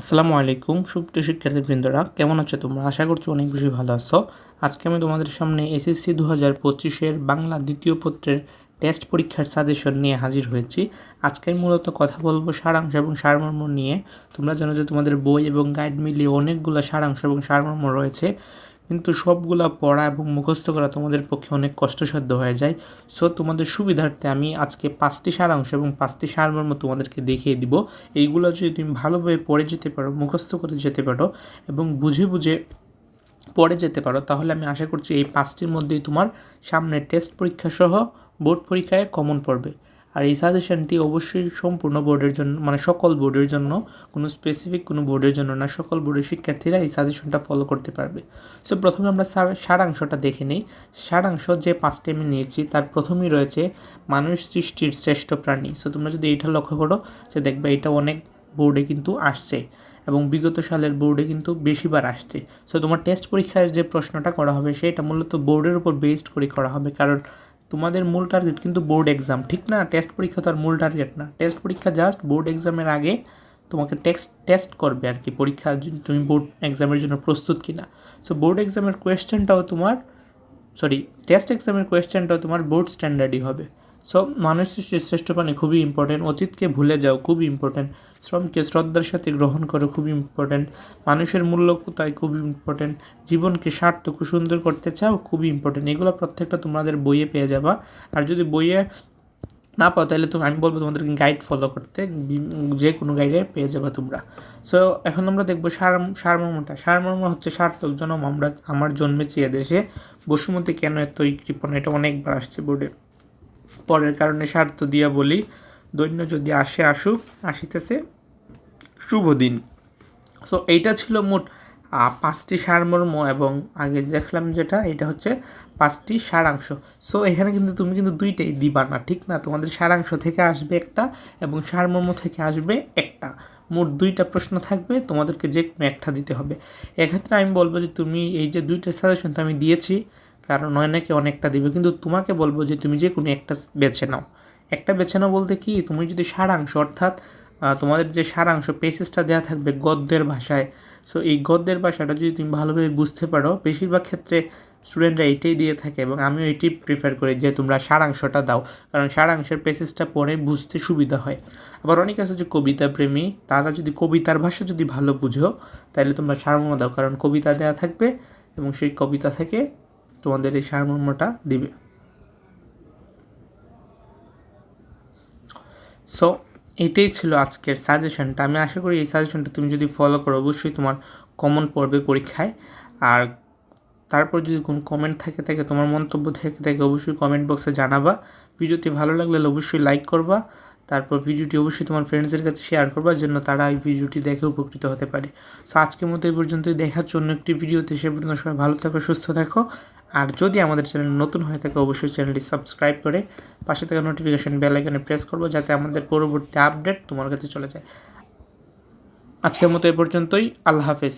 আসসালামু আলাইকুম সুপ্রিয় শিক্ষার্থীবৃন্দরা, কেমন আছো তোমরা? আশা করছি অনেক বেশি ভালো আছো। আজকে আমি তোমাদের সামনে এসএসসি দু হাজার পঁচিশের বাংলা দ্বিতীয় পত্রের টেস্ট পরীক্ষার সাজেশন নিয়ে হাজির হয়েছি। আজকে আমি মূলত কথা বলব সারাংশ এবং সারমর্ম নিয়ে। তোমরা জানো যে তোমাদের বই এবং গাইড মিলিয়ে অনেকগুলো সারাংশ এবং সারমর্ম রয়েছে। কিন্তু সবগুলা পড়া এবং মুখস্থ করা তোমাদের পক্ষে অনেক কষ্টসাধ্য হয়ে যায়। সো তোমাদের সুবিধার্থে আমি আজকে পাঁচটি সারাংশ এবং পাঁচটি সারমর্ম তোমাদেরকে দেখিয়ে দিব। এইগুলো যদি তুমি ভালোভাবে পড়ে যেতে পারো, মুখস্থ করে যেতে পারো এবং বুঝে বুঝে পড়ে যেতে পারো, তাহলে আমি আশা করছি এই পাঁচটির মধ্যেই তোমার সামনে টেস্ট পরীক্ষা সহ বোর্ড পরীক্ষায় কমন পড়বে। আর এই সাজেশনটি অবশ্যই সম্পূর্ণ বোর্ডের জন্য মানে সকল বোর্ডের জন্য, কোনো স্পেসিফিক কোনো বোর্ডের জন্য না, সকল বোর্ডের শিক্ষার্থীরা এই সাজেশনটা ফলো করতে পারবে। সো প্রথমে আমরা সার- সারাংশটা দেখে নিই। সারাংশ যে পাঁচটি আমি নিয়েছি, তার প্রথমেই রয়েছে মানুষ সৃষ্টির শ্রেষ্ঠ প্রাণী। সো তোমরা যদি এইটা লক্ষ্য করো যে দেখবে এটা অনেক বোর্ডে কিন্তু আসছে এবং বিগত সালের বোর্ডে কিন্তু বেশিবার আসছে। সো তোমার টেস্ট পরীক্ষার যে প্রশ্নটা করা হবে, সেটা মূলত বোর্ডের উপর বেসড করে করা হবে। কারণ তোমাদের মূল টার্গেট কিন্তু বোর্ড এক্সাম ঠিক না? টেস্ট পরীক্ষা তো আর মূল টার্গেট না। টেস্ট পরীক্ষা জাস্ট বোর্ড এক্সামের আগে তোমাকে টেক্সট টেস্ট করবে আর কি। পরীক্ষার জন্য তুমি বোর্ড এক্সামের জন্য প্রস্তুত কিনা। সো বোর্ড এক্সামের কোয়েশ্চেনটাও তোমার সরি টেস্ট এক্সামের কোয়েশ্চেনটাও তোমার বোর্ড স্ট্যান্ডার্ডই হবে। সো মানুষের শ্রেষ্ঠ প্রাণী খুবই ইম্পর্টেন্ট অতীতকে ভুলে যাও খুবই ইম্পর্টেন্ট শ্রমকে শ্রদ্ধার সাথে গ্রহণ করো খুবই ইম্পর্টেন্ট মানুষের মূল্য কোথায় খুবই ইম্পর্টেন্ট জীবনকে সার্থক সুন্দর করতে চাও খুবই ইম্পর্টেন্ট এগুলো প্রত্যেকটা তোমাদের বইয়ে পেয়ে যাবা, আর যদি বইয়ে না পাও তাহলে তুমি আমি বলব তোমাদেরকে গাইড ফলো করতে যে কোনো গাইডে পেয়ে যাবে তোমরা। সো এখন আমরা দেখব সার সারমর্মটা, সারমর্ম হচ্ছে সার্থক জনম, আমরা, আমার জন্মেছি দেশে বসুমতি কেন এত কৃপণ? এটা অনেকবার আসছে বোর্ডে। পরের কারণে স্বার্থ দিয়া বলি, দৈন্য যদি আসে আসুক, আসিতেছে। শুভ দিন। সো এইটা ছিল মোট পাঁচটি সারমর্ম এবং আগে দেখলাম যেটা, এটা হচ্ছে পাঁচটি সারাংশ। সো এখানে কিন্তু তুমি কিন্তু দুইটাই দিবা না, ঠিক না? তোমাদের সারাংশ থেকে আসবে একটা এবং সারমর্ম থেকে আসবে একটা। মোট দুইটা প্রশ্ন থাকবে, তোমাদেরকে যে কোনো একটা দিতে হবে। এক্ষেত্রে আমি বলব যে, তুমি এই যে দুইটা সাজেশন তো আমি দিয়েছি কারণ অনেকে অনেকটা দিবে। কিন্তু তোমাকে বলব যে তুমি যে কোনো একটা বেছে নাও। একটা বেছে নাও বলতে কি, তুমি যদি সারাংশ, অর্থাৎ তোমাদের যে সারাংশ পেসেসটা দেওয়া থাকবে গদ্যের ভাষায়। সো এই গদ্যের ভাষাটা যদি তুমি ভালোভাবে বুঝতে পারো, বেশিরভাগ ক্ষেত্রে স্টুডেন্টরা এইটাই দিয়ে থাকে এবং আমিও এটাই প্রিফার করি যে তোমরা সারাংশটা দাও। কারণ সারাংশের পেসেসটা পড়ে বুঝতে সুবিধা হয়। আবার অনেক আছে যে কবিতা প্রেমী, তারা যদি কবিতার ভাষা যদি ভালো বুঝো তাহলে তোমরা সারমর্ম দাও। কারণ কবিতা দেওয়া থাকবে এবং সেই কবিতা থেকে তোমাদের এই সারমর্মটা দিবে। সো এটাই ছিল আজকের সাজেশনটা আমি আশা করি এই সাজেশনটা তুমি যদি ফলো করো, অবশ্যই তোমার কমন পড়বে পরীক্ষায়। আর তারপর যদি কোনো কমেন্ট থাকে থাকে, তোমার মন্তব্য থেকে, থাকে, অবশ্যই কমেন্ট বক্সে জানাবা। ভিডিওটি ভালো লাগলে অবশ্যই লাইক করবা। তারপর ভিডিওটি অবশ্যই তোমার ফ্রেন্ডসদের কাছে শেয়ার করবার জন্য তারা এই ভিডিওটি দেখে উপকৃত হতে পারে। সো আজকের মতো এই পর্যন্তই। দেখার জন্য একটি ভিডিওতে। সে পর্যন্ত সবাই ভালো থাকো, সুস্থ থাকো। আর যদি আমাদের চ্যানেল নতুন হয়ে থাকে, অবশ্যই চ্যানেলটি সাবস্ক্রাইব করে পাশে থাকা নোটিফিকেশান বেল আইকনে প্রেস করব যাতে আমাদের পরবর্তী আপডেট তোমার কাছে চলে যায়। আজকের মতো এ পর্যন্তই। আল্লাহ হাফেজ।